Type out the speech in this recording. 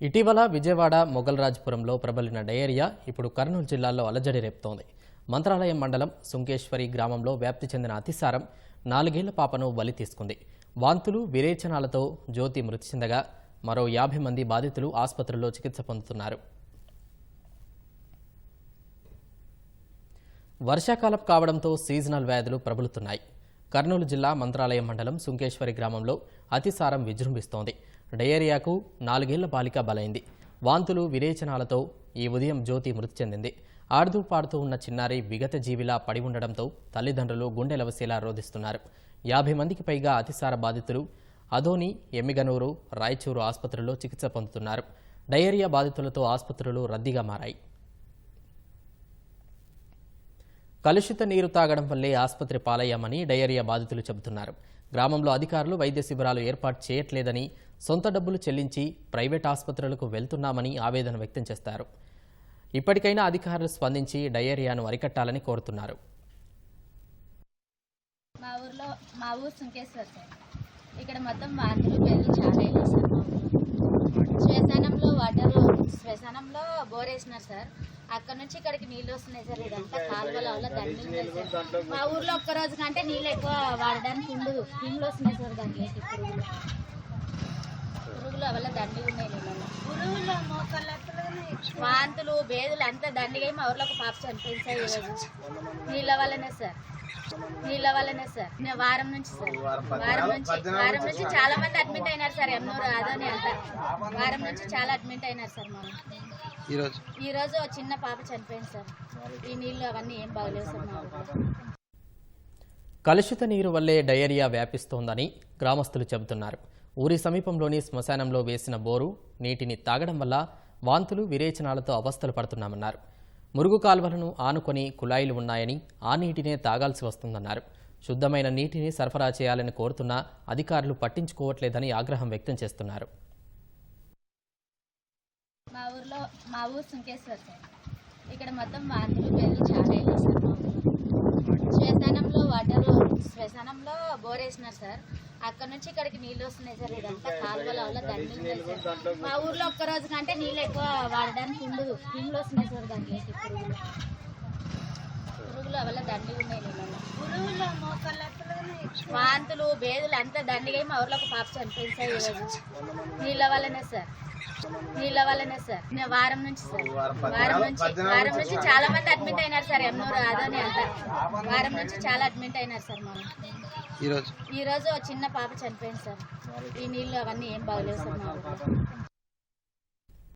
ఇటీవల విజయవాడ మొగల్రాజ్పురంలో ప్రబలిన డయేరియా ఇప్పుడు కర్నూలు జిల్లాలో అలజడి రేపుతోంది. మంత్రాలయం మండలం సుంకేశ్వరి గ్రామంలో వ్యాప్తి చెందిన అతిసారం నాలుగేళ్ళ పాపను బలి తీసుకుంది. వాంతులు విరేచనాలతో జ్యోతి మృతి చెందగా మరో యాభై మంది బాధితులు ఆసుపత్రుల్లో చికిత్స పొందుతున్నారు. వర్షాకాలం కావడంతో సీజనల్ వ్యాధులు ప్రబలుతున్నాయి. కర్నూలు జిల్లా మంత్రాలయం మండలం సుంకేశ్వరి గ్రామంలో అతిసారం విజృంభిస్తోంది. డయేరియాకు నాలుగేళ్ళ బాలిక బలైంది. వాంతులు విరేచనాలతో ఈ ఉదయం జ్యోతి మృతి చెందింది. ఆడుతూ పాడుతూ ఉన్న చిన్నారి విగత జీవిలా పడి ఉండడంతో తల్లిదండ్రులు గుండెలవసేలా రోధిస్తున్నారు. యాభై మందికి పైగా అతిసార బాధితులు అదోని ఎమ్మిగనూరు రాయచూరు ఆసుపత్రుల్లో చికిత్స పొందుతున్నారు. డయేరియా బాధితులతో ఆసుపత్రులు రద్దీగా మారాయి. కలుషిత నీరు తాగడం వల్లే ఆసుపత్రి పాలయ్యామని డయేరియా బాధితులు చెబుతున్నారు. గ్రామంలో అధికారులు వైద్య శిబిరాలు ఏర్పాటు చేయట్లేదని సొంత డబ్బులు చెల్లించి ప్రైవేట్ ఆసుపత్రులకు వెళ్తున్నామని ఆవేదన వ్యక్తం చేస్తారు. ఇప్పటికైనా అధికారులు స్పందించి డయేరియాను అరికట్టాలని కోరుతున్నారు. మా ఊర్లో మా ఊరు సుంకేశ్వర్ సార్. ఇక్కడ మొత్తం వాటర్ పేర్లు చాలా అయినాయి సార్ శ్మశానంలో వాటర్ శ్మశానంలో బోర్ వేసినారు సార్. అక్కడ నుంచి ఇక్కడికి నీళ్ళు వస్తున్నాయి సార్ ఇదంతా కాలువల వల్ల సార్. మా ఊర్లో ఒక్క రోజు కంటే నీళ్ళు ఎక్కువ వాడడానికి ఉండదు. నీళ్ళు వస్తున్నాయి సార్ దాంట్లోకి పురుగులు. పురుగుల వల్ల దండి ఉన్నాయి పురుగులు వాంతులు బేదులు అంతా దండిగా మా ఊర్లో ఒక పాప చనిపోయింది సార్ ఈరోజు. నీళ్ళ వల్లనే సార్. నీళ్ళ వల్లనే సార్. మేము వారం నుంచి సార్. వారం నుంచి వారం నుంచి చాలా మంది అడ్మిట్ అయినారు సార్ ఎన్నూరు అదని అంతా. వారం నుంచి చాలా అడ్మిట్ అయినారు సార్ మనం ఈరోజు? ఈ రోజు ఓ చిన్న పాప చనిపోయింది సార్. ఈ నీళ్ళు అవన్నీ ఏం బాగలేవు సార్ మా కలుషిత నీరు వల్లే డయేరియా వ్యాపిస్తోందని గ్రామస్తులు చెబుతున్నారు. ఊరి సమీపంలోని శ్మశానంలో వేసిన బోరు నీటిని తాగడం వల్ల వాంతులు విరేచనాలతో అవస్థలు పడుతున్నామన్నారు. మురుగు కాల్వలను ఆనుకొని కుళాయిలు ఉన్నాయని ఆ నీటినే తాగాల్సి వస్తుందన్నారు. శుద్ధమైన నీటిని సరఫరా చేయాలని కోరుతున్నా అధికారులు పట్టించుకోవట్లేదని ఆగ్రహం వ్యక్తం చేస్తున్నారు. మా ఊర్లో మా ఊరు సుంకేశ్వర్ సార్ ఇక్కడ మొత్తం వాంతులు పేర్లు చాలా మా శ్మశానంలో వాటర్ శ్మశానంలో బోర్ వేసినారు సార్. అక్కడ నుంచి ఇక్కడికి నీళ్ళు వస్తున్నాయి సార్ ఇదంతా కాలువల వల్ల దండి సార్. మా ఊర్లో ఒక్క రోజు కంటే నీళ్ళు ఎక్కువ వాడడానికి ఉండదు. నీళ్ళు వస్తున్నాయి సార్ దాంట్లోకి పురుగులు వల్ల దండి ఉన్నాయి వాంతులు బేదులు అంతా దండిగా మా ఊర్లో ఒక పాప చనిపోయింది సార్ ఈరోజు. నీళ్ళ వల్లనే సార్. నీళ్ళ వల్లనే సార్. వారం నుంచి సార్. వారం నుంచి వారం నుంచి చాలా మంది అడ్మిట్ అయినారు సార్ ఎన్నూరు అదని అంతా వారం నుంచి చాలా అడ్మిట్ అయినారు సార్ మనం ఈరోజు? ఈ రోజు ఓ చిన్న పాప చనిపోయింది సార్. ఈ నీళ్ళు అవన్నీ ఏం బాగలేవు సార్ మా